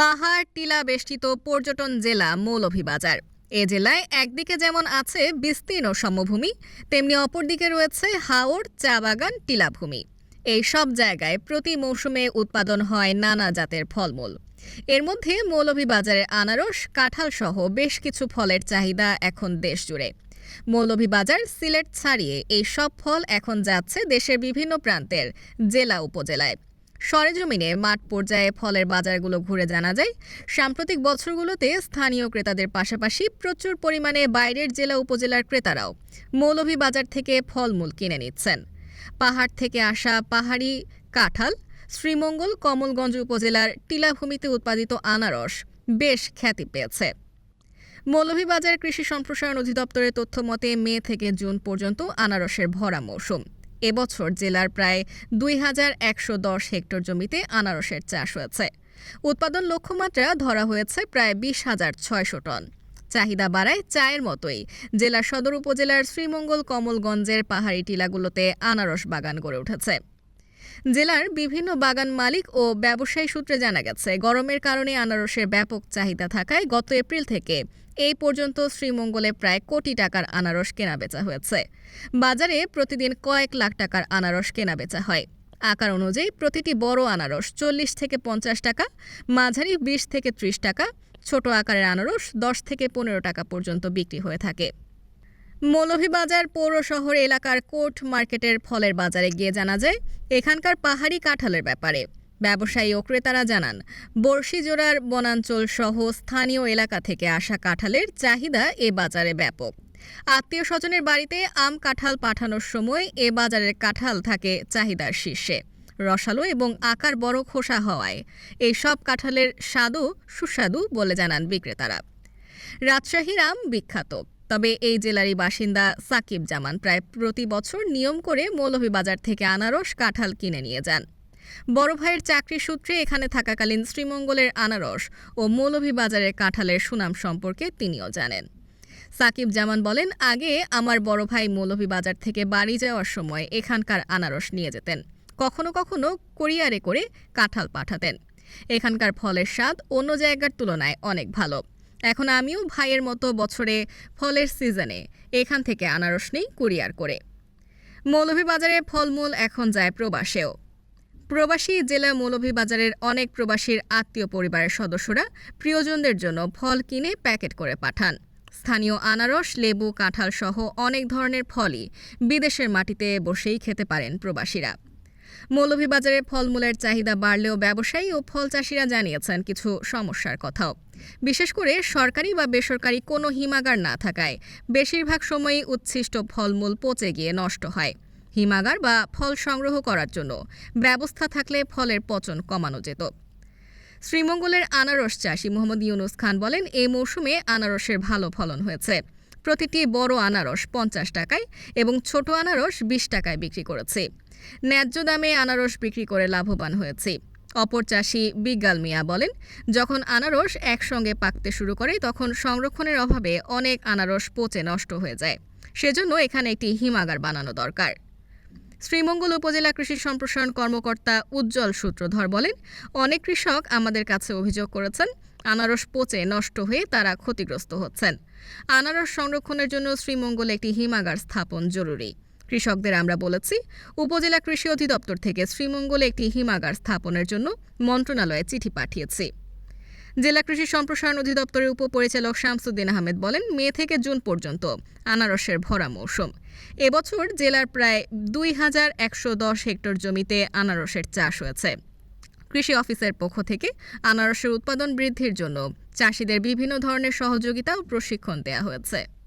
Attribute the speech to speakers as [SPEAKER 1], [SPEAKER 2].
[SPEAKER 1] পাহাড়, টিলা বেষ্টিত পর্যটন জেলা মৌলভীবাজার। এ জেলায় একদিকে যেমন আছে বিস্তীর্ণ সমভূমি, তেমনি অপরদিকে রয়েছে হাওড় চা বাগান টিলাভূমি এই সব জায়গায় প্রতি মৌসুমে উৎপাদন হয় নানা জাতের ফলমূল। এর মধ্যে মৌলভীবাজারের আনারস কাঁঠাল সহ বেশ কিছু ফলের চাহিদা এখন দেশ জুড়ে মৌলভীবাজার সিলেট ছাড়িয়ে এই সব ফল এখন যাচ্ছে দেশের বিভিন্ন প্রান্তের জেলা উপজেলায়। সরেজমিনে মাঠ পর্যায়ে ফলের বাজারগুলো ঘুরে জানা যায়। সাম্প্রতিক বছরগুলোতে স্থানীয় ক্রেতাদের পাশাপাশি প্রচুর পরিমাণে বাইরের জেলা উপজেলার ক্রেতারাও মৌলভীবাজার থেকে ফলমূল কিনে নিচ্ছেন। পাহাড় থেকে আসা পাহাড়ি কাঁঠাল, শ্রীমঙ্গল, কমলগঞ্জ উপজেলার টিলাভূমিতে উৎপাদিত আনারস বেশ খ্যাতি পেয়েছে। মৌলভীবাজার কৃষি সম্প্রসারণ অধিদপ্তরের তথ্য মতে মে থেকে জুন পর্যন্ত আনারসের ভরা মৌসুম। এবছর জেলার প্রায় দুই হাজার একশো দশ হেক্টর জমিতে আনারসের চাষ হয়েছে। উৎপাদন লক্ষ্যমাত্রা ধরা হয়েছে প্রায় বিশ হাজার ছয়শো টন। চাহিদা বাড়ায় চায়ের মতোই। জেলা সদর উপজেলার শ্রীমঙ্গল কমলগঞ্জের পাহাড়ি টিলাগুলোতে আনারস বাগান গড়ে উঠেছে। জেলার বিভিন্ন বাগান মালিক ও ব্যবসায়ী সূত্রে জানা গেছে, গরমের কারণে আনারসের ব্যাপক চাহিদা থাকায় গত এপ্রিল থেকে এই পর্যন্ত শ্রীমঙ্গলে প্রায় কোটি টাকার আনারস কেনাবেচা হয়েছে। বাজারে প্রতিদিন কয়েক লাখ টাকার আনারস কেনাবেচা হয়। আকার অনুযায়ী প্রতিটি বড় আনারস চল্লিশ থেকে পঞ্চাশ টাকা, মাঝারি বিশ থেকে ত্রিশ টাকা, ছোট আকারের আনারস দশ থেকে পনেরো টাকা পর্যন্ত বিক্রি হয়ে থাকে। মৌলভীবাজার পৌর শহর এলাকার কোর্ট মার্কেটের ফলের বাজারে গিয়ে জানা যায়, এখানকার পাহাড়ি কাঁঠালের ব্যাপারে। ব্যবসায়ী ও ক্রেতারা জানান বর্ষিজোড়ার বনাঞ্চল সহ স্থানীয় এলাকা থেকে আসা কাঁঠালের চাহিদা এ বাজারে ব্যাপক। আত্মীয় স্বজনের বাড়িতে আম কাঁঠাল পাঠানোর সময় এ বাজারের কাঁঠাল থাকে চাহিদার শীর্ষে। রসালো এবং আকার বড় খোসা হওয়ায় এই সব কাঁঠালের স্বাদও সুস্বাদু বলে জানান বিক্রেতারা। রাজশাহীর আম বিখ্যাত। তবে এই জেলারই বাসিন্দা সাকিব জামান প্রায় প্রতি বছর নিয়ম করে মৌলভীবাজার থেকে আনারস কাঁঠাল কিনে নিয়ে যান। বড় ভাইয়ের চাকরি সূত্রে এখানে থাকাকালীন শ্রীমঙ্গলের আনারস ও মৌলভীবাজারের কাঁঠালের সুনাম সম্পর্কে তিনিও জানেন। সাকিব জামান বলেন, আগে আমার বড় ভাই মৌলভীবাজার থেকে বাড়ি যাওয়ার সময় এখানকার আনারস নিয়ে যেতেন। কখনো কখনো কোরিয়ারে করে কাঁঠাল পাঠাতেন। এখানকার ফলের স্বাদ অন্য জায়গার তুলনায় অনেক ভালো। এখন আমিও ভাইয়ের মতো বছরে ফলের সিজনে, এখান থেকে আনারস নেই কুরিয়ার করে। মৌলভীবাজারে ফলমূল এখন যায় প্রবাসেও। প্রবাসী জেলা মৌলভীবাজারের অনেক প্রবাসীর আত্মীয় পরিবারের সদস্যরা প্রিয়জনদের জন্য ফল কিনে প্যাকেট করে পাঠান। স্থানীয় আনারস, লেবু, কাঁঠাল সহ অনেক ধরনের ফলই বিদেশের মাটিতে বসেই খেতে পারেন প্রবাসীরা। মৌলভীবাজারে ফলমূলের চাহিদা বাড়লেও ব্যবসায়ী ও ফল চাষিরা জানিয়েছেন কিছু সমস্যার কথাও। বিশেষ করে সরকারি বা বেসরকারি কোনো হিমাগার না থাকায় বেশিরভাগ সময়ই উচ্ছিষ্ট ফলমূল পচে গিয়ে নষ্ট হয়। হিমাগার বা ফল সংগ্রহ করার জন্য ব্যবস্থা থাকলে ফলের পচন কমানো যেত। শ্রীমঙ্গলের আনারস চাষি মোহাম্মদ ইউনুস খান বলেন, এই মৌসুমে আনারসের ভালো ফলন হয়েছে। প্রতিটি বড় আনারস পঞ্চাশ টাকায় এবং ছোট আনারস বিশ টাকায় বিক্রি করেছে। ন্যায্য দামে আনারস বিক্রি করে লাভবান হয়েছে। অপর চাষি বিজ্ঞাল মিয়া বলেন, যখন আনারস একসঙ্গে পাকতে শুরু করে, তখন সংরক্ষণের অভাবে অনেক আনারস পচে নষ্ট হয়ে যায়। সেজন্য এখানে একটি হিমাগার বানানো দরকার। শ্রীমঙ্গল উপজেলা কৃষি সম্প্রসারণ কর্মকর্তা উজ্জ্বল সূত্রধর বলেন, অনেক কৃষক আমাদের কাছে অভিযোগ করেছেন, আনারস পচে নষ্ট হয়ে তারা ক্ষতিগ্রস্ত হচ্ছেন। আনারস সংরক্ষণের জন্য শ্রীমঙ্গলে একটি হিমাগার স্থাপন জরুরি। কৃষকদের আমরা বলেছি, উপজেলা কৃষি অধিদপ্তর থেকে শ্রীমঙ্গলে একটি হিমাগার স্থাপনের জন্য মন্ত্রণালয়ে চিঠি পাঠিয়েছি। জেলা কৃষি সম্প্রসারণ অধিদপ্তরের উপপরিচালক শামসুদ্দিন আহমেদ বলেন, মে থেকে জুন পর্যন্ত আনারসের ভরা মৌসুম। এবছর জেলার প্রায় দুই হাজার একশো দশ হেক্টর জমিতে আনারসের চাষ হয়েছে। কৃষি অফিসের পক্ষ থেকে আনারসের উৎপাদন বৃদ্ধির জন্য চাষিদের বিভিন্ন ধরনের সহযোগিতা ও প্রশিক্ষণ দেওয়া হয়েছে।